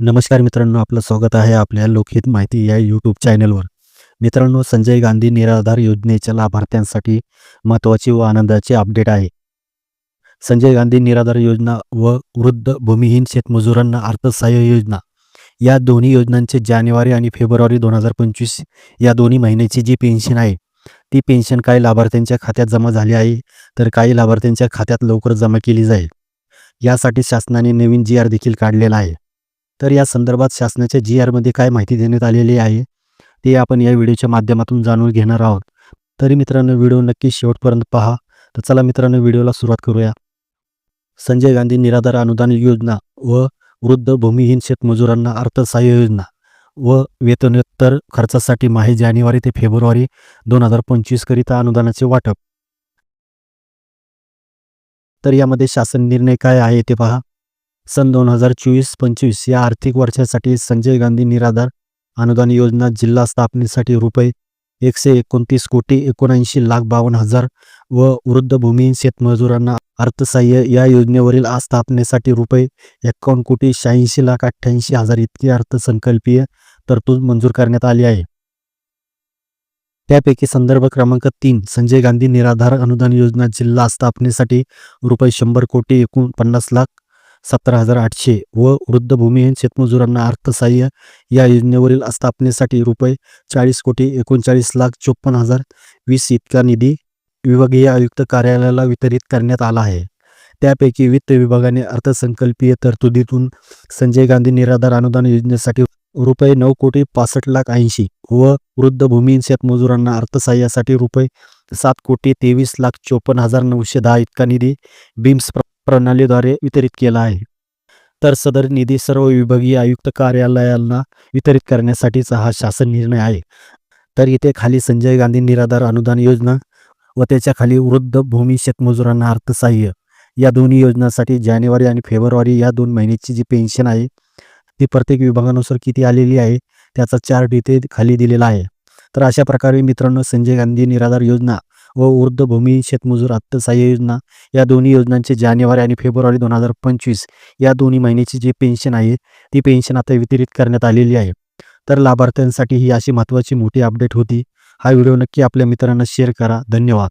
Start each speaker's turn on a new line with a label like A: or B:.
A: नमस्कार मित्रांनो आपलं स्वागत आहे आपल्या लोकहित माहिती या यूट्यूब चॅनलवर मित्रांनो संजय गांधी निराधार योजनेच्या लाभार्थ्यांसाठी महत्त्वाची व आनंदाची अपडेट आहे. संजय गांधी निराधार योजना व वृद्ध भूमिहीन शेतमजुरांना अर्थसहाय्य योजना. या दोन्ही योजनांचे जानेवारी आणि फेब्रुवारी दोन हजार पंचवीस या दोन्ही महिन्याची जी पेन्शन आहे ती पेन्शन काही लाभार्थ्यांच्या खात्यात जमा झाली आहे तर काही लाभार्थ्यांच्या खात्यात लवकर जमा केली जाईल. यासाठी शासनाने नवीन जी आर देखील काढलेला आहे. तर या संदर्भात शासनाच्या जी आरमध्ये काय माहिती देण्यात आलेली आहे ते आपण या व्हिडिओच्या माध्यमातून जाणून घेणार आहोत. तरी मित्रांनो व्हिडिओ नक्की शेवटपर्यंत पहा. तर चला मित्रांनो व्हिडिओला सुरुवात करूया. संजय गांधी निराधार अनुदान योजना व वृद्ध भूमिहीन शेतमजुरांना अर्थसहाय्य योजना व वेतनोत्तर खर्चासाठी माहे जानेवारी ते फेब्रुवारी दोन हजार पंचवीसकरिता अनुदानाचे वाटप. तर यामध्ये शासन निर्णय काय आहे ते पहा. सन दोन हजार चोवीस पंचवीस या आर्थिक वर्षासाठी संजय गांधी निराधार अनुदान योजना जिल्हा स्थापनेसाठी रुपये एकशे एकोणतीस कोटी एकोणऐंशी लाख बावन्न हजार व वृद्ध भूमिहीन शेतमजुरांना अर्थसहाय्य या योजनेवरील आस्थापनेसाठी रुपये एकावन्न कोटी शहाऐंशी लाख अठ्ठ्याऐंशी हजार इतकी अर्थसंकल्पीय तरतूद मंजूर करण्यात आली आहे. त्यापैकी संदर्भ क्रमांक तीन संजय गांधी निराधार अनुदान योजना जिल्हा स्थापनेसाठी रुपये शंभर कोटी एकूण पन्नास लाख सतरा हजार आठशे व वृद्ध भूमिहीन शेतमजुरांना अर्थसहाय्य या योजनेवरील स्थापनेसाठी रुपये चाळीस कोटी एकोणचाळीस लाख चोपन्न हजार वीस इतका निधी विभागीय आयुक्त कार्यालयाला वितरित करण्यात आला आहे. त्यापैकी वित्त विभागाने अर्थसंकल्पीय तरतुदीतून संजय गांधी निराधार अनुदान योजनेसाठी रुपये नऊ कोटी पासष्ट लाख ऐंशी व वृद्ध भूमिहीन शेतमजुरांना अर्थसहाय्यासाठी रुपये सात कोटी तेवीस लाख चोपन्न हजार नऊशे दहा इतका निधी बिम्स प्रणालीद्वारे वितरित केला आहे. तर सदर निधी सर्व विभागीय आयुक्त कार्यालयांना वितरित करण्यासाठीचा हा शासन निर्णय आहे. तर इथे खाली संजय गांधी निराधार अनुदान योजना व त्याच्याखाली वृद्ध भूमी शेतमजुरांना अर्थसहाय्य या दोन्ही योजनांसाठी जानेवारी आणि फेब्रुवारी या दोन महिन्याची जी पेन्शन आहे ती प्रत्येक विभागानुसार किती आलेली आहे त्याचा चार्ट इथे खाली दिलेला आहे. तर अशा प्रकारे मित्रांनो संजय गांधी निराधार योजना व वृद्ध भूमी शेतमजूर अर्थसहाय्य योजना या दोन्ही योजनांचे जानेवारी आणि फेब्रुवारी दोन हजार पंचवीस या दोन्ही महिन्याची जी पेन्शन आहे ती पेन्शन आता वितरित करण्यात आलेली आहे. तर लाभार्थ्यांसाठी ही अशी महत्त्वाची मोठी अपडेट होती. हा व्हिडिओ नक्की आपल्या मित्रांना शेअर करा. धन्यवाद.